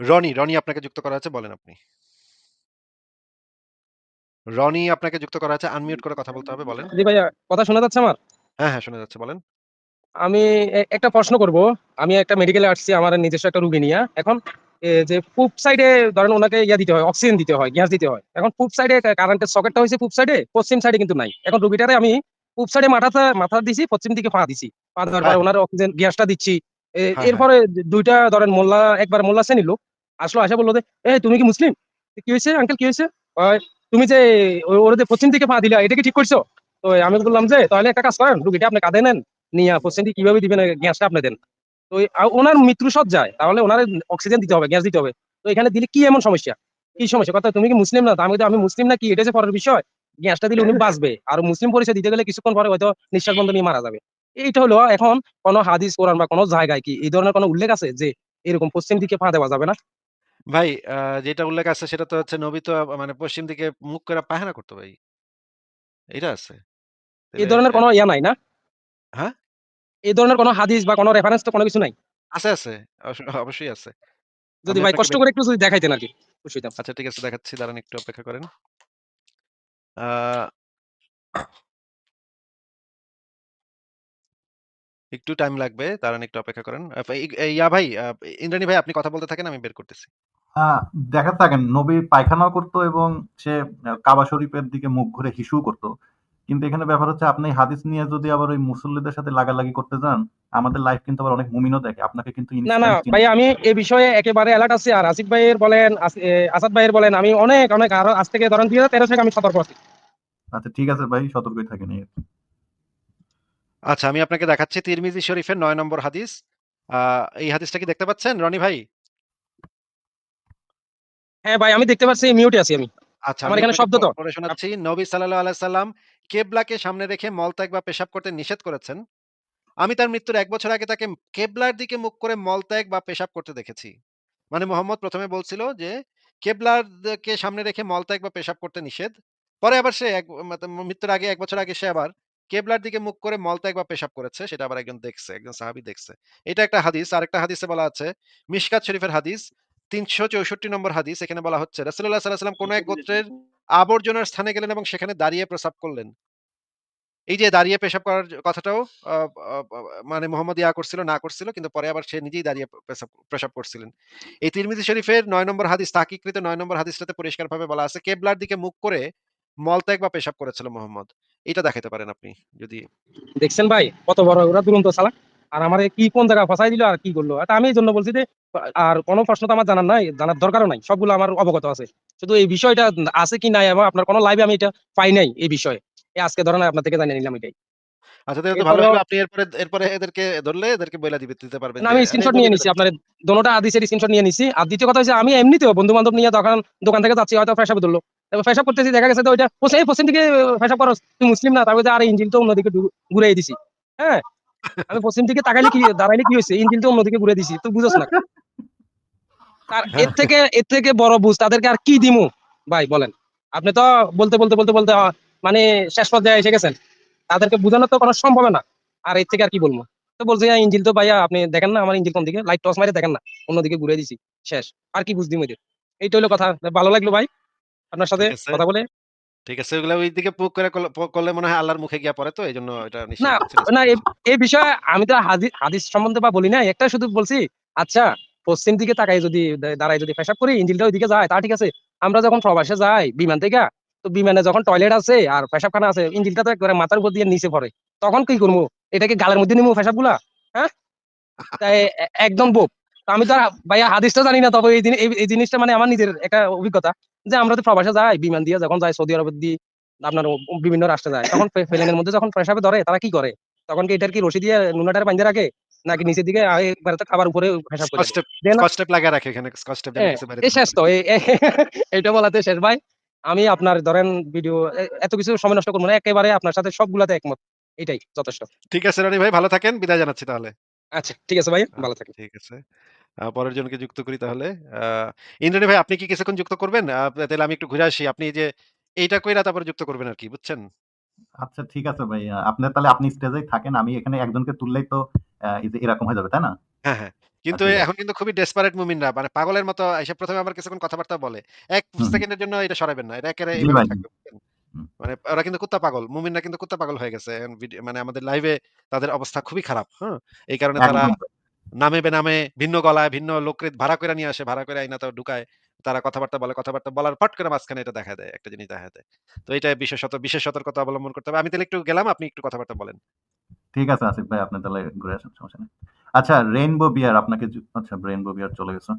রনি, রনি আপনাকে যুক্ত করা আছে বলেন আপনি। রনি আপনাকে যুক্ত করা আছে। আনমিউট করে কথা বলতে হবে বলেন। জি ভাইয়া, কথা শোনা যাচ্ছে আমার? হ্যাঁ, হ্যাঁ শোনা যাচ্ছে বলেন। আমি একটা প্রশ্ন করব। আমি একটা মেডিকেলে আসছি আমার নিজস্ব একটা রোগী নিয়া। এখন যে পূব সাইডে ধরেন উনাকে ইয়া দিতে হয়, অক্সিজেন দিতে হয়, গ্যাস দিতে হয়। এখন পূব সাইডে কারেন্টের সকেটটা হইছে পূব সাইডে, পশ্চিম সাইডে কিন্তু নাই। এখন রোগীটারে আমি পূব সাইডে মাথাটা মাথা দিছি, পশ্চিম দিকে পা দিছি। পা দেওয়ার পরে হ্যাঁ। উনার অক্সিজেন গ্যাসটা দিচ্ছি। হ্যাঁ, এরপরে দুইটা ধরেন মোল্লা একবার মোল্লা শ্রেণির লোক আসলো আইসা বলল যে, "এই তুমি কি মুসলিম? কি হইছে আঙ্কেল কি হইছে?" কয়, "তুমি যে ওরে যে পশ্চিম দিকে পা দিলা এটা কি ঠিক করছ?" তো আমি বললাম যে, "তাহলে একটা কাজ করেন, রোগীটা আপনি কাঁধে নেন। নিয়া পশ্চিম দিকে কীভাবে দিবেন গ্যাসটা আপনি দেন।" তো উনার মৃত্যু সজ্জায় তাহলে উনারে অক্সিজেন দিতে হবে, গ্যাস দিতে হবে। তো এখানে দিলে কি এমন সমস্যা? কি সমস্যা? কথা তুমি কি মুসলিম না? আমি "আমি মুসলিম না কি এটা হচ্ছে পরের বিষয়। গ্যাসটা দিলে উনি বাঁচবে। আর মুসলিম পরিচয় দিতে গেলে কিছুক্ষণ পরে হয়তো নিঃশ্বাস বন্ধ নিয়ে মারা যাবে।" এইটা হলো এখন কোনো হাদিস, কোরআন বা কোনো জায়গায় কি এই ধরনের কোনো উল্লেখ আছে যে এরকম পশ্চিম দিকে পা দেওয়া যাবে না? ভাই আ যেটা উল্লেখ আছে সেটা তো হচ্ছে নবী তো আ মানে পশ্চিম দিকে মুখ করে পায়খানা করতো ভাই। এইটা আছে। এই তাইলে ধরনের এ কোন ইয়া নাই না? হ্যাঁ? এই ধরনের কোন হাদিস বা কোন রেফারেন্স তো কোন কিছু নাই? আছে, আছে। অবশ্যই আছে। যদি আমি ভাই আপনাকে কষ্ট বের করে একটু যদি দেখাইতেন আরকি। খুশি হইতাম। আচ্ছা ঠিক আছে দেখাচ্ছি দাঁড়ান একটু অপেক্ষা করেন। আ একটু টাইম লাগবে। দাঁড়ান একটু অপেক্ষা করেন। আ ইয়া ভাই আ ইন্দ্রানী ভাই আপনি কথা বলতে থাকেন আমি বের করতেছি। আ দেখাতে থাকেন নবী পায়খানাও করত এবং সে কাবা শরীফের দিকে মুখ ঘুরে হিসুও করত। কিন্তু এখানে ব্যাপার হচ্ছে আপনি হাদিস নিয়ে যদি আবার ওই মুসল্লিদের সাথে লাগালাগি করতে যান, আমাদের লাইফ কিন্তু আবার অনেক মুমিনও দেখে। আপনাকে কিন্তু না, না ভাই আমি এ বিষয়ে একেবারে এলার্ট আছি। আর আসিফ ভাইয়ের বলেন, আসাদ ভাইয়ের বলেন আমি অনেক, অনেক আরও আজ থেকে ধরেন ২০১৩ থেকে আমি সতর্ক আছি। আচ্ছা ঠিক আছে ভাই সতর্কই থাকেন এই আচ্ছা আমি আপনাকে দেখাচ্ছি তিরমিজি শরীফের নয় নম্বর হাদিস। এই হাদিসটা কি দেখতে পাচ্ছেন রনি ভাই? হ্যাঁ ভাই আমি দেখতে পাচ্ছি মিউটে আছি আমি। আচ্ছা আমার এখানে শব্দ তো? পড়ে শোনাচ্ছি। নবী সাল্লাল্লাহু আলাইহি সাল্লাম কেবলাকে সামনে রেখে মলত্যাগ বা পেশাব করতে নিষেধ করেছেন। আমি তার মৃত্যুর ১ বছর আগে তাকে কেবলার দিকে মুখ করে মলত্যাগ বা পেশাব করতে দেখেছি। মানে মোহাম্মদ ১ম এ বলছিল যে কেবলার কে সামনে রেখে মলত্যাগ বা পেশাব করতে নিষেধ। পরে আবার সে এক মৃত্যুর আগে ১ বছর আগে সে আবার কেবলার দিকে মুখ করে মলত্যাগ বা পেশাব করেছে। সেটা আবার একজন দেখছে। একজন সাহাবী দেখছে। এটা একটা হাদিস। আরেকটা হাদিসে বলা আছে মিশকাত শরীফের হাদিস ৩৬৪ নম্বর হাদিস। এখানে বলা হচ্ছে রাসূলুল্লাহ সাল্লাল্লাহু আলাইহি কোন এক গোত্রের আবর্জনার স্থানে গেলেন এবং সেখানে দাঁড়িয়ে প্রস্রাব করলেন। এই যে দাঁড়িয়ে পেশাব করার কথাটাও মানে মোহাম্মদ ইয়া করছিল, না করছিল। কিন্তু পরে আবার সে নিজেই দাঁড়িয়ে পেশাব করছিলেন। এই তিরমিজি শরীফের ৯ নম্বর হাদিস তাহকিককৃত ৯ নম্বর হাদিসটাতে পরিষ্কারভাবে বলা আছে কেবলার দিকে মুখ করে মলত্যাগ বা পেশাব করেছিল মোহাম্মদ। এটা দেখাতে পারেন আপনি যদি দেখছেন ভাই কত বড় ওরা দুরন্ত চালাক। আর আমার কি কোন জায়গায় ফসাই দিল আর কি করল তা আমি এইজন্য বলছি যে আর কোনো প্রশ্ন তো আমার জানার নাই, জানার দরকারও নাই। সবগুলো আমার অবগত আছে। শুধু এই বিষয়টা আছে কি নাই এবং আপনার কোন লাইভে আমি এটা পাই নাই এই বিষয়ে। এই আজকে ধরেন আপনার থেকে জানিয়ে নিলাম এটাই। আচ্ছা তাহলে তো ভালো এরপরেও আপনি এরপরে এরপরে এদেরকে ধরলে এদেরকে বইলা দিবে দিতে পারবেন আমি স্ক্রিনশট নিয়ে নিছি। আপনার দোনোটা হাদিসের স্ক্রিনশট নিয়ে নিছি। আর দ্বিতীয় কথা হচ্ছে আমি এমনিতেও বন্ধু-বান্ধব নিয়ে দোকান দোকান থেকে যাচ্ছি হয়তো পেশাবে ধরল। পেশাব করতেছি দেখা গেছে যে ওইটা "এই করস, তুই মুসলিম না?" তারপর আরে ইঞ্জিল তো অন্যদিকে ঘু ঘুরাই দিছি। হ্যাঁ? আমি পশ্চিম দিকে তাকাইলে কি দাঁড়াইলে কি হইছে? ইঞ্জিল তো অন্যদিকে ঘুরাই দিছি। তুই বুঝোস না। আর এর থেকে এর থেকে বড় বুঝ তাদেরকে আর কি দিমু? ভাই বলেন। আপনি তো বলতে, বলতে, বলতে, বলতে মানে শেষ পর্যায়ে এসে গেছেন। তাদেরকে বুঝানো তো কোন সম্ভব না। আর এর থেকে আর কি বলব? তো বলছে, "হ্যাঁ, ইঞ্জিল তো ভাইয়া আপনি দেখেন না আমার ইঞ্জিল কোন দিকে? লাইট টস মাইরে দেখেন না। অন্যদিকে ঘুরাই দিছি। শেষ। আর কি বুঝ দিমু এদের?" এইটা হইল কথা। ভালো লাগল ভাই। আপনার সাথে কথা বলে। ঠিক আছে। ওগুলা ওইদিকে মুখ করে করলে মনে হয় আল্লাহর মুখে গিয়া পড়ে তো এজন্য এটা না, না এই এই বিষয়ে আমি তো হাদিস সম্বন্ধে বা বলি নাই। একটা শুধু বলছি, আচ্ছা পশ্চিম দিকে তাকাই যদি দা দাঁড়ায় যদি পেশাব করি ইঞ্জিলটা ওইদিকে যায় তা ঠিক আছে। আমরা যখন প্রবাসে যাই বিমান থেকে, তো বিমানে যখন টয়লেট আছে আর পেশাবখানা আছে ইঞ্জিলটা তো একবারে মাথার উপর দিয়ে নিচে পড়ে। তখন কি করব? এটাকে গালের মধ্যে নিমু পেশাবগুলা? হ্যাঁ? তাই একদম বোপ। তো আমি তো ভাইয়া হাদিসটা জানি না তবে এই জিনিসটা মানে আমার নিজের একটা অভিজ্ঞতা। যে আমরা তো প্রবাসে যাই বিমান দিয়ে যখন যাই সৌদি আরব দিয়ে আপনার বিভিন্ন রাষ্ট্রে যায়। তখন পে প্লেনের মধ্যে যখন পেশাবে ধরে তারা কি করে? তখন কি এটার কি রশি দিয়ে নুনাটারে বাইন্ধা রাখে? নাকি নিচের দিকে তো খাবার উপরে পেশাব করে স্কচ টেপ রাখে এখানে স্কচ টেপ যেন হ্যাঁ, এই শেষ তো। এ এ এইটা বলাতে শেষ ভাই। আমি আপনার ধরেন ভিডিও এত কিছু সময় নষ্ট করব না। একেবারে আপনার সাথে সবগুলাতে একমত। এটাই যথেষ্ট। ঠিক আছে রনি ভাই ভালো থাকেন। বিদায় জানাচ্ছি তাহলে। আচ্ছা, ঠিক আছে ভাইয়া। আ ভালো থাকেন। ঠিক আছে। পরের জনকে যুক্ত করি তাহলে। আ ইন্দ্রানী ভাই আপনি কি কিছুক্ষণ যুক্ত করবেন? তাহলে আমি একটু ঘুরে আসি। আপনি যে এইটা কইরা তারপরে যুক্ত করবেন আরকি। বুঝছেন? আচ্ছা ঠিক আছে ভাই। আপনার তাহলে আপনি স্টেজেই থাকেন। আমি এখানে একজনকে তুললেই তো এরকম হয়ে যাবে, তাই না? হ্যাঁ, হ্যাঁ। কিন্তু আচ্ছা, এখন কিন্তু খুবই ডেসপারেট মুমিনরা মানে পাগলের মতো এসে ১ম এ আবার কিছুক্ষণ কথাবার্তা বলে। ১ হুম, হুম। সেকেন্ডের জন্য এটা সরাবেন না। এটা একেবারে। মানে ওরা কিন্তু কুত্তা পাগল। মুমিনরা কিন্তু কুত্তা পাগল হয়ে গেছে। মানে আমাদের লাইভে তাদের অবস্থা খুবই খারাপ। হ্যাঁ? এই কারণে তারা। নামে বেনামে ভিন্ন গলায় ভিন্ন লোকরে ভাড়া করে নিয়ে আসে। ভাড়া করে আইনা তো ঢুকায়। তারা কথাবার্তা বলে। কথাবার্তা বলার পট করে মাঝখানে এটা দেখায় দেয়। একটা জিনিস দেখায় দেয়। তো এইটায় বিশেষত বিশেষ সতর্কতা অবলম্বন করতে হবে। আমি তাহলে একটু গেলাম, আপনি একটু কথাবার্তা বলেন। ঠিক আছে আসিফ ভাই আপনি তাহলে ঘুরে আসেন সমস্যা নেই। আচ্ছা রেইনবো বিয়ার আপনাকে আচ্ছা রেইনবো বিয়ার চলে গেছে।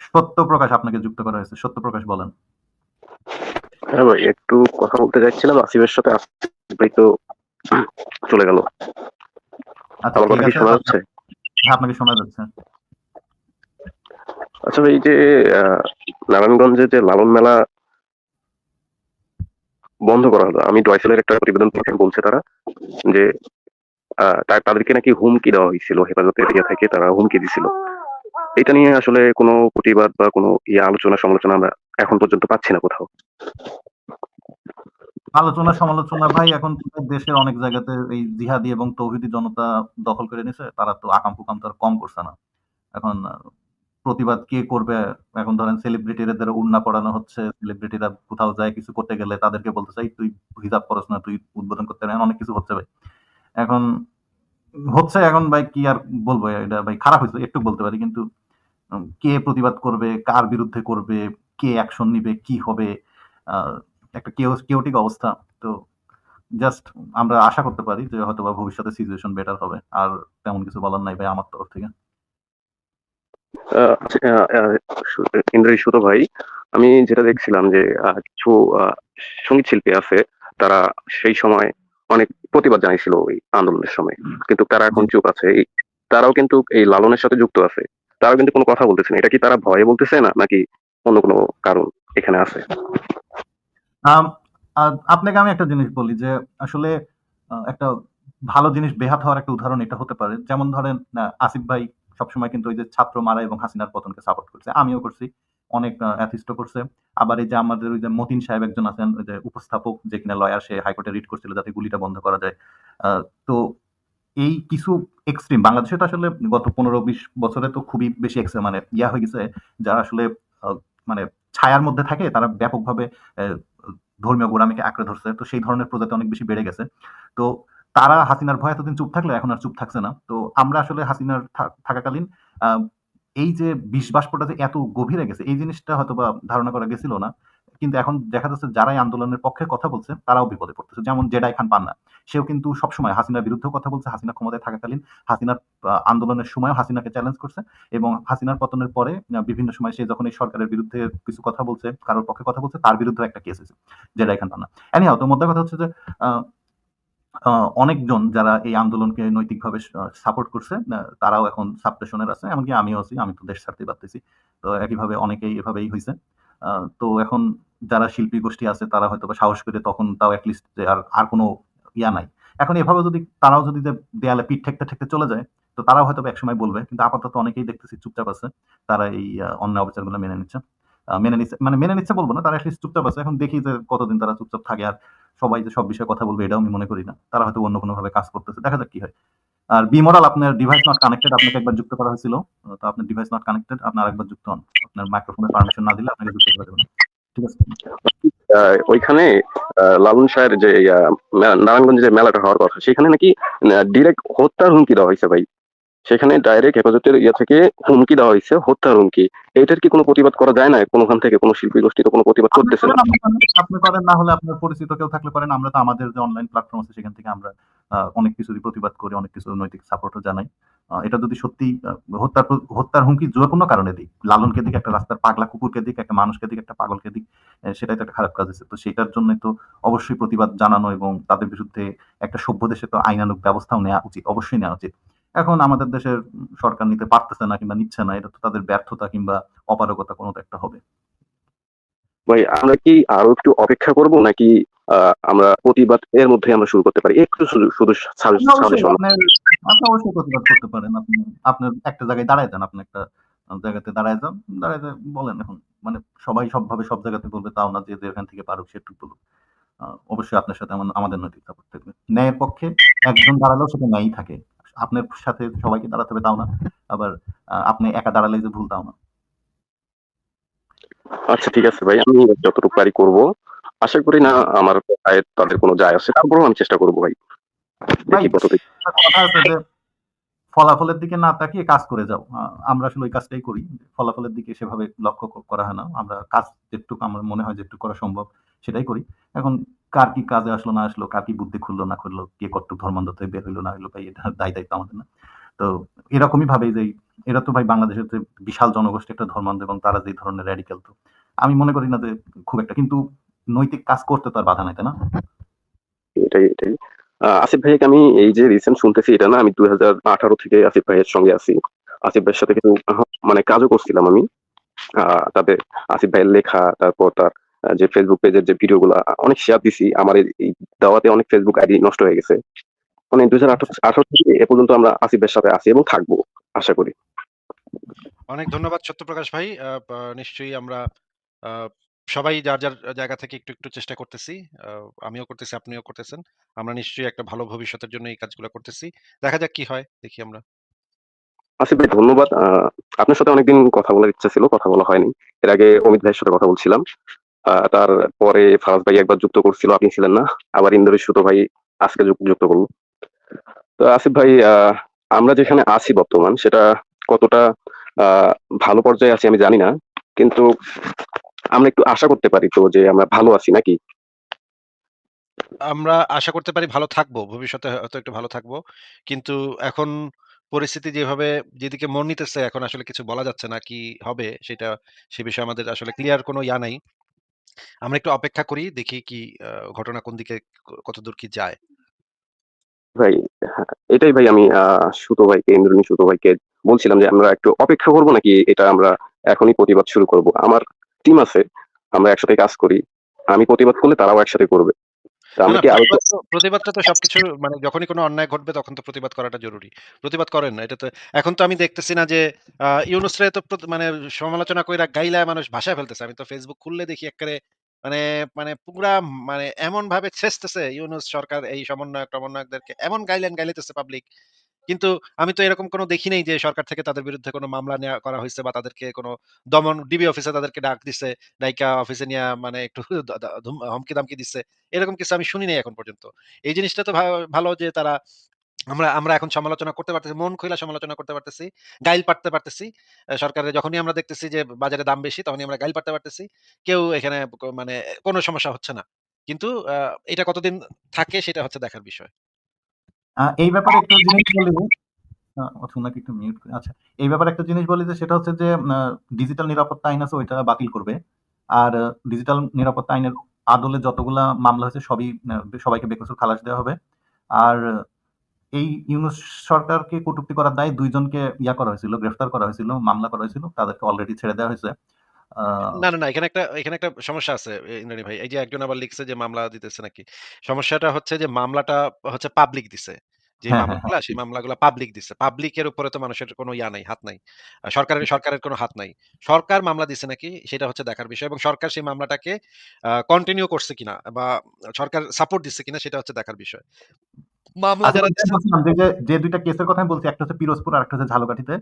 সত্যপ্রকাশ আপনাকে যুক্ত করা হয়েছে। সত্যপ্রকাশ বলেন। হ্যাঁ ভাই একটু কথা বলতে যাচ্ছিলাম আসিফের সাথে আসিফ ভাই তো চলে গেল আচ্ছা আমার কথা কি শোনা যাচ্ছে আপনাকে শোনা যাচ্ছে। আচ্ছা ভাই যে নারায়ণগঞ্জে যে লালন মেলা বন্ধ করা হলো, আমি ডয়সেলের একটা প্রতিবেদন পড়ে বলছে তারা যে তাদেরকে নাকি হুমকি দেওয়া হয়েছিল হেফাজতের ইয়ে থেকে তারা হুমকি দিছিল এটা নিয়ে আসলে কোনো প্রতিবাদ বা কোনো ইয়ে আলোচনা সমালোচনা আমরা এখন পর্যন্ত পাচ্ছি না কোথাও আলোচনা, সমালোচনা, ভাই, এখন দেশের অনেক জায়গাতে এই জিহাদি এবং তৌহিদি জনতা দখল করে নিছে, তারা তো আকাম কুকাম তো আর কম করছে না। এখন প্রতিবাদ কে করবে? এখন ধরেন সেলিব্রিটিদের উন্না পড়ানো হচ্ছে সেলিব্রিটিরা কোথাও যায় কিছু করতে গেলে তাদেরকে বলতে চাই তুই হিসাব করস না, তুই উদ্বোধন করতে না, অনেক কিছু হচ্ছে ভাই। এখন, হচ্ছে এখন ভাই, কি আর বলব, এটা ভাই, খারাপ হয়েছে একটু বলতে পারি, কিন্তু কে প্রতিবাদ করবে, কার বিরুদ্ধে করবে, কে অ্যাকশন নিবে, কি হবে? একটা কেওটিক অবস্থা। তো জাস্ট আমরা আশা করতে পারি যে হয়তো বা ভবিষ্যতে সিচুয়েশন বেটার হবে। আর তেমন কিছু বলার নাই ভাই আমার তরফ থেকে। আচ্ছা, ইন্দ্রিয় সুতো ভাই আমি যেটা দেখছিলাম যে কিছু সংগীত শিল্পী আছে তারা সেই সময় অনেক প্রতিবাদ জানিয়েছিল ওই আন্দোলনের সময়। কিন্তু তারা এখন চুপ আছে। তারাও কিন্তু এই লালনের সাথে যুক্ত আছে। তারাও কিন্তু কোনো কথা বলতেছে না। এটা কি তারা ভয়ে বলতেছে না? নাকি অন্য কোনো কারণ এখানে আছে? আপনাকে আমি একটা জিনিস বলি যে আসলে একটা ভালো জিনিস বেহাত হওয়ার একটা উদাহরণ এটা হতে পারে। যেমন ধরেন আসিফ ভাই সবসময় কিন্তু ওই যে ছাত্র মারা এবং হাসিনার পতনকে সাপোর্ট করছে। আমিও করছি। অনেক অ্যাথিস্ট করছে। আবার এই যে আমাদের ওই যে মতিন সাহেব একজন আছেন, ওই যে উপস্থাপক, যে কিনা লয়ার সে হাইকোর্টে রিট করছিল যাতে গুলিটা বন্ধ করা যায়। তো এই কিছু এক্সট্রিম বাংলাদেশে তো আসলে গত পনেরো বিশ বছরে তো খুবই বেশি এক্সট্রিম মানে ইয়া হয়ে গেছে। যারা আসলে মানে ছায়ার মধ্যে থাকে, তারা ব্যাপকভাবে ধর্মীয় গোড়ামিকে আঁকড়ে ধরছে। তো সেই ধরনের প্রজাতি অনেক বেশি বেড়ে গেছে। তো তারা হাসিনার ভয় এতদিন চুপ থাকলে এখন আর চুপ থাকছে না। তো আমরা আসলে হাসিনার থাকাকালীন এই যে বিষ বাষ্পটা যে এত গভীরে গেছে, এই জিনিসটা হয়তো বা ধারণা করা গেছিল না। কিন্তু এখন দেখা যাচ্ছে যারাই আন্দোলনের পক্ষে কথা বলছে, তারাও বিপদে পড়তেছে। যেমন জেডাই খান পান্না সেও কিন্তু সবসময় হাসিনার বিরুদ্ধেও কথা বলছে, হাসিনা ক্ষমতায় থাকাকালীন হাসিনার আন্দোলনের সময় হাসিনাকে চ্যালেঞ্জ করছে এবং হাসিনার পতনের পরে বিভিন্ন সময় সে যখন এই সরকারের বিরুদ্ধে কিছু কথা বলছে, কারোর পক্ষে কথা বলছে, তার বিরুদ্ধে একটা কেস হয়েছে, জেডাই খান পান্না এনিহাও তো মোদ্দা কথা হচ্ছে যে অনেকজন যারা এই আন্দোলনকে নৈতিকভাবে সাপোর্ট করছে তারাও এখন সাবপ্রেশনের আছে, এমনকি আমিও আছি, আমি তো দেশ ছাড়তে পারতেছি। তো একইভাবে অনেকেই এভাবেই হয়েছে তো এখন যারা শিল্পী গোষ্ঠী আছে, তারা হয়তো বা সাহস করে তখন তাও অ্যাটলিস্ট আর আর কোনো ইয়া নাই। এখন এভাবে যদি, তারাও যদি দেয়ালে পিঠ ঠেকতে ঠেকতে চলে যায়, তো তারাও হয়তো একসময় বলবে। কিন্তু আপাতত অনেকেই দেখতেছি চুপচাপ আছে। তারা এই অন্য অবিচারগুলো মেনে নিচ্ছে। মেনে নিচ্ছে মানে মেনে নিচ্ছে বলব না, তারা অ্যাটলিস্ট চুপচাপ আছে। এখন দেখি যে কতদিন তারা চুপচাপ থাকে। আর সবাই যে সব বিষয়ে কথা বলবে, এটাও আমি মনে করি না। তারা হয়তো অন্য কোনো ভাবে কাজ করতেছে। দেখা যাক কি হয়। আর বিমরাল আপনার ডিভাইস নট কানেক্টেড আপনাকে একবার যুক্ত করা হয়েছিল। তো আপনার ডিভাইস নট কানেক্টেড আপনার একবার যুক্ত হন। আপনার মাইক্রোফোনের পারমিশন না দিলে আপনাকে যুক্ত করা যাবে না ঠিক আছে? ওইখানে লালন শাহের যে নারায়ণগঞ্জে যে মেলাটা হওয়ার কথা সেখানে নাকি ডিরেক্ট হত্যার হুমকি দেওয়া হয়েছে ভাই। সেখানে ডাইরেক্ট হেফাজতের ইয়ে থেকে হুমকি দেওয়া হয়েছে হত্যার হুমকি। এটার কি কোনো প্রতিবাদ করা যায় না? কোনোখান থেকে কোনো শিল্পী গোষ্ঠী তো কোনো প্রতিবাদ করতেছে না। আপনি করেন, না হলে আপনার পরিচিত কেউ থাকলে করেন আমরা তো আমাদের যে অনলাইন প্ল্যাটফর্ম আছে সেখান থেকে আমরা অনেক কিছুরই প্রতিবাদ করি, অনেক কিছু নৈতিক সাপোর্টও জানাই এটা যদি সত্যি হত্যার হত্যার হুমকি যে কোনো কারণে দিক, লালনকে দিক, একটা রাস্তার পাগলা কুকুরকে দিক, একটা মানুষকে দিক, একটা পাগলকে দিক সেটাই তো একটা খারাপ কাজ আছে তো সেটার জন্য তো অবশ্যই প্রতিবাদ জানানো এবং তাদের বিরুদ্ধে একটা সভ্য দেশে তো আইনানুগ ব্যবস্থাও নেওয়া উচিত, অবশ্যই নেওয়া উচিত। এখন আমাদের দেশের সরকার নিতে পারতেছে না কিংবা নিচ্ছে না, এটা তো তাদের ব্যর্থতা কিংবা অপারগতা কোনো একটা হবে। ভাই, আমরা কি আরও একটু অপেক্ষা করব নাকি আমরা প্রতিবাদ এর মধ্যে আমরা শুরু করতে পারি একটু শুধু শুধু আপনি অবশ্যই প্রতিবাদ করতে পারেন আপনি আপনার একটা জায়গায় দাঁড়ায় যান আপনি একটা জায়গাতে দাঁড়ায় যান দাঁড়ায় বলেন এখন মানে সবাই সবভাবে সব জায়গাতে বলবে তাও না যে যেখান থেকে পারুক বলুক অবশ্যই আপনার সাথে আমাদের নৈতিক সাপোর্ট থাকবে ন্যায়ের পক্ষে একজন দাঁড়ালেও সেটা ন্যায়ই থাকে আপনার সাথে সবাইকে দাঁড়াতে হবে তাও না। আবার আপনি একা দাঁড়ালেই যে ভুল তাও না। আচ্ছা ঠিক আছে ভাই। আমি যতটুকু পারি করব। আশা করি না আমার তাদের কোনো যায় আসে। তারপরেও আমি চেষ্টা করব ভাই। আছে ফলাফলের দিকে না তাকিয়ে কাজ করে যাও। আমরা আসলে ওই কাজটাই করি। ফলাফলের দিকে সেভাবে লক্ষ্য করা হয় না। আমরা কাজ যেটুকু আমার মনে হয় যেটুকু করা সম্ভব সেটাই করি। এখন কার কি কাজে আসলো না আসলো, কার কি বুদ্ধি খুললো না খুললো, কে কতটুক ধর্মান্ধ থেকে বের হইল না হইল ভাই এটা দায় দায়িত্ব আমাদের না। তো এরকমই ভাবে যে এরা তো ভাই বাংলাদেশের যে বিশাল জনগোষ্ঠী একটা ধর্মান্ধ এবং তারা যে ধরনের র‍্যাডিক্যাল তো আমি মনে করি না যে খুব একটা কিন্তু নৈতিক কাজ করতে তো আর বাধা নাই, তাই না? এটাই, এটাই। আসিফ ভাইকে আমি এই যে রিসেন্ট শুনতেছি এটা না আমি ২০১৮ থেকে আসিফ ভাইয়ের সঙ্গে আছি। আসিফ ভাইয়ের সাথে কিন্তু মানে কাজও করছিলাম আমি। তাতে আসিফ ভাইয়ের লেখা, তারপর তার যে Facebook পেজের যে ভিডিওগুলা আ অনেক শেয়ার দিছি। আমার এই দাওয়াতে অনেক ফেসবুক আইডি নষ্ট হয়ে গেছে। মানে ২০১৮ ১৮ থেকে এ পর্যন্ত আমরা আসিফ ভাইয়ের সাথে আছি এবং থাকব আশা করি। অনেক ধন্যবাদ সত্যপ্রকাশ ভাই। নিশ্চয়ই আমরা সবাই যার, যার জায়গা থেকে একটু, একটু চেষ্টা করতেছি। আমিও করতেছি, আপনিও করতেছেন। আমরা নিশ্চয়ই একটা ভালো ভবিষ্যতের জন্য এই কাজগুলা করতেছি। দেখা যাক কি হয়। দেখি আমরা। আসিফ ভাই ধন্যবাদ। আপনার সাথে অনেকদিন কথা বলার ইচ্ছা ছিল। কথা বলা হয়নি। এর আগে অমিত ভাইয়ের সাথে কথা বলছিলাম। তারপরে ফারাজ ভাই একবার যুক্ত করছিল, আপনি ছিলেন না। আবার ইন্দ্রিস সুতো ভাই আজকে যুক যুক্ত করল। তো আসিফ ভাই আমরা যেখানে আছি বর্তমান সেটা কতটা ভালো পর্যায়ে আছি আমি জানি না। কিন্তু আমরা একটু আশা করতে পারি তো যে আমরা ভালো আছি নাকি? আমরা আশা করতে পারি ভালো থাকব। ভবিষ্যতে হয়তো একটু ভালো থাকব। কিন্তু এখন পরিস্থিতি যেভাবে যেদিকে মোড় নিতেছে এখন আসলে কিছু বলা যাচ্ছে না। কি হবে সেটা সে বিষয়ে আমাদের আসলে ক্লিয়ার কোনো ইয়া নাই। আমরা একটু অপেক্ষা করি। দেখি কি ঘটনা কোন দিকে কতদূর কি যায়। ভাই হ্যাঁ, এটাই ভাই আমি সুতো ভাইকে, ইন্দ্রনীল সুতো ভাইকে বলছিলাম যে আমরা একটু অপেক্ষা করব নাকি এটা আমরা এখনই প্রতিবাদ শুরু করব। আমার টিম আছে। আমরা একসাথে কাজ করি। আমি প্রতিবাদ করলে তারাও একসাথে করবে। কি আরও প্রতিবাদটা তো সবকিছুর মানে যখনই কোনো অন্যায় ঘটবে তখন তো প্রতিবাদ করাটা জরুরি। প্রতিবাদ করেন না। এটা তো এখন তো আমি দেখতেছি না যে ইউনূসরে তো মানে সমালোচনা কইরা গাইলায় মানুষ ভাসায় ফেলতেছে। আমি তো Facebook খুললে দেখি এক্কারে মানে, মানে পুরা মানে এমনভাবে ছেঁচতেছে ইউনূস সরকার এই সমন্বয়ক-টমন্বয়কদেরকে এমন গাইলেন গাইলাইতেছে পাবলিক। কিন্তু আমি তো এরকম কোনো দেখি নাই যে সরকার থেকে তাদের বিরুদ্ধে কোনো মামলা নেয়া করা হইছে বা তাদেরকে কোনো দমন ডিবি অফিসে তাদেরকে ডাক দিছে। ডাইকা অফিসে নিয়া মানে একটু দ, দা, ধুম হুমকি-দামকি দিচ্ছে। এরকম কিছু আমি শুনি নাই এখন পর্যন্ত। এই জিনিসটা তো ভালো যে তারা আমরা আমরা এখন সমালোচনা করতে পারতেছি। মন খোলা সমালোচনা করতে পারতেছি। গাইল পাড়তে পারতেছি। সরকারের যখনই আমরা দেখতেছি যে বাজারে দাম বেশি, তখনই আমরা গাইল পাড়তে পারতেছি। কেউ এখানে মানে কোনো সমস্যা হচ্ছে না। কিন্তু এটা কতদিন থাকে সেটা হচ্ছে দেখার বিষয়। এই ব্যাপারে একটা জিনিস বলি অথবা একটু মিউট। আচ্ছা। এই ব্যাপারে একটা জিনিস বলি যে সেটা হচ্ছে যে ডিজিটাল নিরাপত্তা আইন আছে ওইটা বাতিল করবে। আর ডিজিটাল নিরাপত্তা আইনের আদলে যতগুলা মামলা হয়েছে সবই সবাইকে বেকসুর খালাস দেওয়া হবে। আর এই ইউনূস সরকারকে কটূক্তি করার দায় দুইজনকে ইয়া করা হয়েছিল, গ্রেফতার করা হয়েছিল, মামলা করা হয়েছিল। তাদেরকে অলরেডি ছেড়ে দেওয়া হয়েছে। না, না, না। এখানে একটা এখানে একটা সমস্যা আছে ইন্দ্রাণী ভাই। এই যে একজন আবার লিখছে যে মামলা দিতেছে নাকি। সমস্যাটা হচ্ছে যে মামলাটা হচ্ছে পাবলিক দিছে। যে হ্যাঁ, হ্যাঁ। মামলাগুলা সেই মামলাগুলা পাবলিক দিছে। পাবলিকের উপরে তো মানুষের কোনো ইয়া নাই, হাত নাই। সরকারের সরকারের কোনো হাত নাই। সরকার মামলা দিছে নাকি সেটা হচ্ছে দেখার বিষয় এবং সরকার সেই মামলাটাকে কন্টিনিউ করছে কিনা বা সরকার সাপোর্ট দিচ্ছে কিনা সেটা হচ্ছে দেখার বিষয়। মামলা আচ্ছা যারা যে, যে, যে ২ টা কেসের কথা আমি বলছি একটা হচ্ছে পিরোজপুর আরেকটা হচ্ছে ঝালকাঠিতে।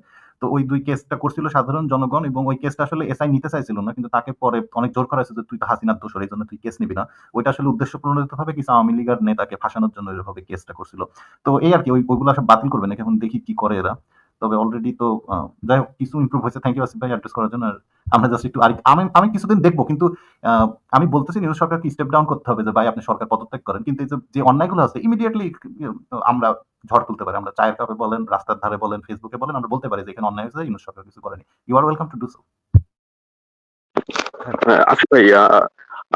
তো ওই দুই কেসটা করছিল সাধারণ জনগণ এবং ওই কেসটা আসলে এসআই নিতে চাইছিল না। কিন্তু তাকে পরে অনেক জোর করা হয়েছে যে তুই তো হাসিনার এই জন্য তুই কেস নিবি না। ওইটা আসলে উদ্দেশ্য প্রণোদিতভাবে কিছু আওয়ামী লীগের নেতাকে ফাঁসানোর জন্য এভাবে কেসটা করছিল। তো এই আরকি ওই ওইগুলো সব বাতিল করবে নাকি এখন দেখি কি করে এরা। তবে অলরেডি তো যাই হোক কিছু ইমপ্রুভ হয়েছে। থ্যাংক ইউ আসিফ ভাই অ্যাড্রেস করার জন্য। আর আমরা জাস্ট একটু আরেক আমি আমি কিছুদিন দেখব কিন্তু আমি বলতেছি নিউজ সরকারকে স্টেপ ডাউন করতে হবে যে ভাই আপনি সরকার পদত্যাগ করেন। কিন্তু যে, অন্যায়গুলো আছে ইমিডিয়েটলি আমরা ঝড় তুলতে পারি। আমরা চায়ের কাপে বলেন, রাস্তার ধারে বলেন, ফেসবুকে বলেন আমরা বলতে পারি যে এখানে অন্যায় হয়েছে ইউনূস সরকার কিছু করেনি। You are welcome to do so. Asif ভাই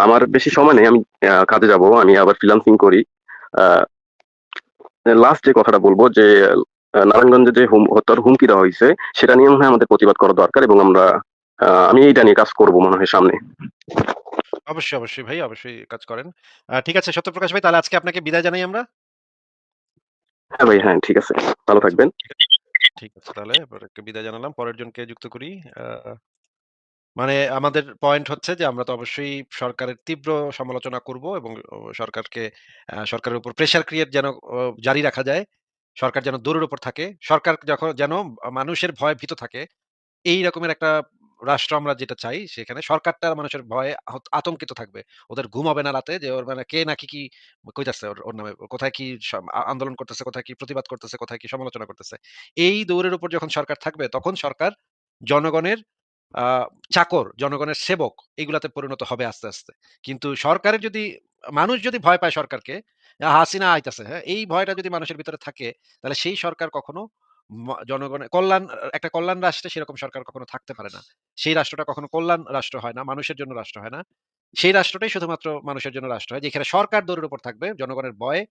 আমার বেশি সময় নেই। আমি কাজে যাব। আমি আবার ফ্রিল্যান্সিং করি। লাস্ট যে কথাটা বলব যে নারায়ণগঞ্জে যে হুম হত্যার হুমকি দেওয়া হইছে সেটা নিয়ে মনে হয় আমাদের প্রতিবাদ করা দরকার এবং আমরা আমি এইটা নিয়ে কাজ করব মনে হয় সামনে। অবশ্যই, অবশ্যই ভাই অবশ্যই কাজ করেন। ঠিক আছে সত্যপ্রকাশ ভাই তাহলে আজকে আপনাকে বিদায় জানাই আমরা। হ্যাঁ ভাই হ্যাঁ, ঠিক আছে। ভালো থাকবেন। ঠিক আছে তাহলে বিদায় জানালাম। পরের জনকে যুক্ত করি। মানে আমাদের পয়েন্ট হচ্ছে যে আমরা তো অবশ্যই সরকারের তীব্র সমালোচনা করব এবং সরকারকে সরকারের উপর প্রেশার ক্রিয়েট যেন জারি রাখা যায় সরকার যেন দৌড়ের উপর থাকে। সরকার যখন যেন মানুষের ভয়ে ভীত থাকে। এই রকমের একটা রাষ্ট্র আমরা যেটা চাই সেখানে সরকারটা মানুষের ভয়ে আতঙ্কিত থাকবে। ওদের ঘুম হবে না রাতে যে ওর মানে কে নাকি কি কইতাছে ওর ওর নামে। কোথায় কি আন্দোলন করতেছে, কোথায় কি প্রতিবাদ করতেছে, কোথায় কি সমালোচনা করতেছে। এই দৌড়ের উপর যখন সরকার থাকবে তখন সরকার জনগণের চাকর, জনগণের সেবক এগুলাতে পরিণত হবে আস্তে, আস্তে। কিন্তু সরকারের যদি মানুষ যদি ভয় পায় সরকারকে, হাসিনা আইতাছে, হ্যাঁ? এই ভয়টা যদি মানুষের ভিতরে থাকে তাহলে সেই সরকার কখনো জনগণের কল্যাণ একটা কল্যাণ রাষ্ট্রে সেরকম সরকার কখনো থাকতে পারে না। সেই রাষ্ট্রটা কখনো কল্যাণ রাষ্ট্র হয় না, মানুষের জন্য রাষ্ট্র হয় না। সেই রাষ্ট্রটাই শুধুমাত্র মানুষের জন্য রাষ্ট্র হয় যেখানে সরকার দৌড়ের উপর থাকবে, জনগণের ভয়ে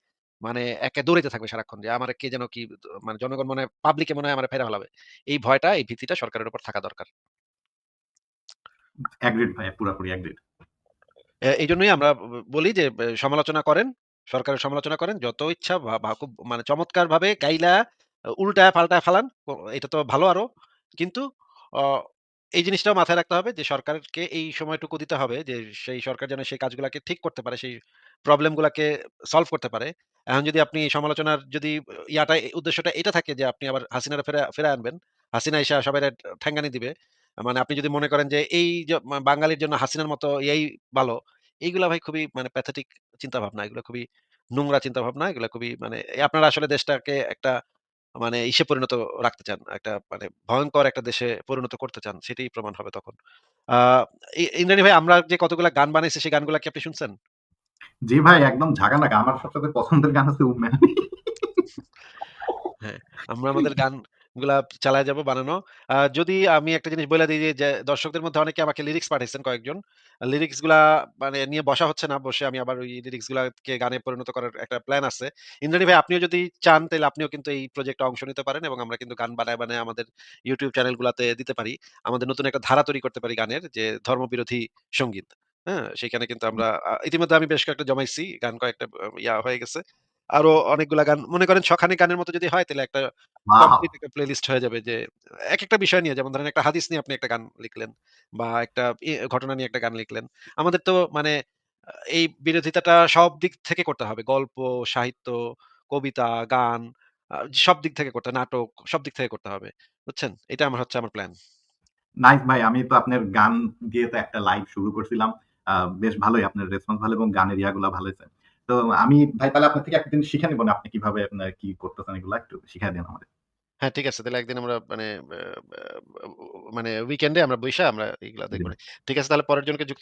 মানে একে দৌড়াইতে থাকবে সারাক্ষণ যে আমার কে যেন কি মানে জনগণ মনে হয় পাবলিকে মনে হয় আমারে ফাইরা ফেলাবে। এই ভয়টা, এই ভীতিটা সরকারের উপর থাকা দরকার। এগ্রিড ভাই পুরাপুরি এগ্রিড। এ এইজন্যই আমরা বলি যে সমালোচনা করেন, সরকারের সমালোচনা করেন। যত ইচ্ছা খুব মানে চমৎকারভাবে গাইলা আ উল্টায়া পাল্টায়া ফালান। এটা তো ভালো আরও। কিন্তু এই জিনিসটাও মাথায় রাখতে হবে যে সরকারকে এই সময়টুকু দিতে হবে যে সেই সরকার যেন সেই কাজগুলাকে ঠিক করতে পারে, সেই প্রবলেম গুলাকে সলভ করতে পারে। এখন যদি আপনি সমালোচনার যদি ইয়াটা উদ্দেশ্যটা এটা থাকে যে আপনি আবার হাসিনারে ফেরা ফেরায় আনবেন। হাসিনা আইসা সবাইরে ঠ্যাঙ্গানি দিবে। মানে আপনি যদি মনে করেন যে এই যে বাঙালির জন্য হাসিনার মতো এই ভালো। এইগুলা ভাই খুবই মানে প্যাথেটিক চিন্তাভাবনা। এগুলা খুবই নোংরা চিন্তাভাবনা। এগুলা খুবই মানে আপনারা আসলে দেশটাকে একটা মানে ইসে পরিণত রাখতে চান। একটা মানে ভয়ংকর একটা দেশে পরিণত করতে চান। সেটাই প্রমাণ হবে তখন। আ ই ইন্দ্রাণী ভাই আমরা যে কতগুলা গান বানাইছি সেই গানগুলা কি আপনি শুনছেন? জি ভাই একদম ঝাঁকানাকা। আমার সবচাইতে পছন্দের গান হচ্ছে উম্মেহানি। হ্যাঁ, আমরা আমাদের গানগুলা চালায় যাব বানানো। যদি আমি একটা জিনিস বইলা দেই যে, দর্শকদের মধ্যে অনেকে আমাকে লিরিক্স পাঠাইছেন কয়েকজন। লিরিক্সগুলা মানে নিয়ে বসা হচ্ছে না। বসে আমি আবার ওই লিরিক্স গুলাকে গানে পরিণত করার একটা প্ল্যান আছে। ইন্দ্রাণী ভাই আপনিও যদি চান তাইলে আপনিও কিন্তু এই প্রজেক্টে অংশ নিতে পারেন এবং আমরা কিন্তু গান বানায়, বানায় আমাদের ইউটিউব চ্যানেল গুলাতে দিতে পারি। আমাদের নতুন একটা ধারা তৈরি করতে পারি গানের যে ধর্মবিরোধী সংগীত হ্যাঁ? সেখানে কিন্তু আমরা ইতিমধ্যে আমি বেশ কয়েকটা জমাইছি। গান কয়েকটা ইয়া হয়ে গেছে। আরও অনেকগুলা গান মনে করেন শখানেক গানের মতো যদি হয় তাইলে একটা কমপ্লিট একটা প্লেলিস্ট হয়ে যাবে যে একেকটা বিষয় নিয়ে যেমন ধরেন একটা হাদিস নিয়ে আপনি একটা গান লিখলেন বা একটা ঘটনা নিয়ে একটা গান লিখলেন। আমাদের তো মানে এই বিরোধিতাটা সব দিক থেকে করতে হবে। গল্প, সাহিত্য, কবিতা, গান সব দিক থেকে করতে নাটক সব দিক থেকে করতে হবে। বুঝছেন? এটা আমার হচ্ছে আমার প্ল্যান। নাইস ভাই। আমি তো আপনার গান দিয়ে তো একটা লাইভ শুরু করছিলাম। বেশ ভালোই আপনার রেসপন্স ভালো এবং গানের ইয়াগুলা ভালো। তো আমি ভাই তাহলে আপনার থেকে একদিন শিখে নিব না আপনি কীভাবে আপনার কি করতেছেন এগুলো একটু শিখে দেন আমাদের হ্যাঁ, ঠিক আছে। তাহলে একদিন আমরা মানে মানে উইকেন্ডে আমরা বৈশা আমরা এগুলা দেখব। ঠিক আছে তাহলে পরের জনকে যুক্ত